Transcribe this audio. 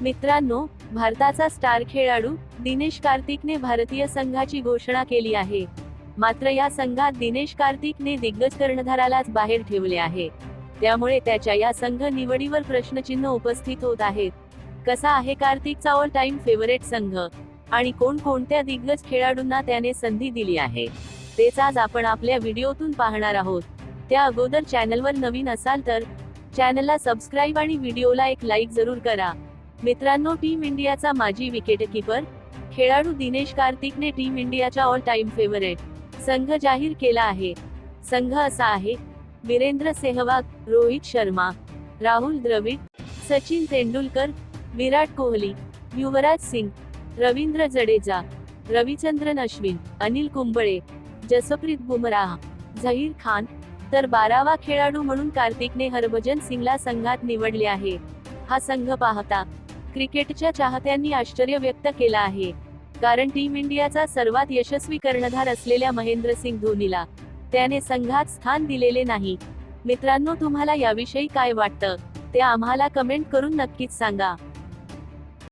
मित्रांनो भारताचा स्टार खेळाडू दिनेश कार्तिकने भारतीय संघाची घोषणा केली आहे. मात्र या संघात दिनेश कार्तिकने दिग्गज कर्णधारालाच बाहेर ठेवले आहे. त्यामुळे त्याच्या या संघ निवडीवर प्रश्नचिन्ह उपस्थित होत आहेत. कसा आहे कार्तिकचा ऑल टाइम फेवरेट संघ? आणि कोण कोणत्या दिग्गज खेळाडूंना त्याने संधी दिली आहे? तेच आज आपण आपल्या व्हिडिओतून पाहणार आहोत. त्या अगोदर चॅनलवर नवीन असाल तर चॅनलला सबस्क्राईब आणि व्हिडिओला एक लाईक जरूर करा. मित्रांनो टीम इंडियाचा माजी विकेटकीपर खेळाडू दिनेश कार्तिकने टीम इंडियाच्या ऑल टाइम फेवरेट संघ जाहीर केला आहे. संघ असा आहे वीरेंद्र सेहवाग रोहित शर्मा राहुल द्रविड सचिन तेंडुलकर विराट कोहली युवराज सिंग रवींद्र जडेजा रविचंद्रन अश्विन अनिल कुंबळे जसप्रीत बुमराह झहीर खान तर बारावा खेळाडू म्हणून कार्तिकने हरभजन सिंगला संघात निवडले आहे. हा संघ पाहता. क्रिकेटच्या चाहत्यांनी आश्चर्य व्यक्त केला आहे. कारण टीम इंडियाचा सर्वात यशस्वी कर्णधार असलेल्या महेंद्रसिंग धोनीला त्याने संघात स्थान दिलेले नाही. मित्रांनो तुम्हाला याविषयी काय वाटतं? ते आम्हाला कमेंट करून नक्कीच सांगा.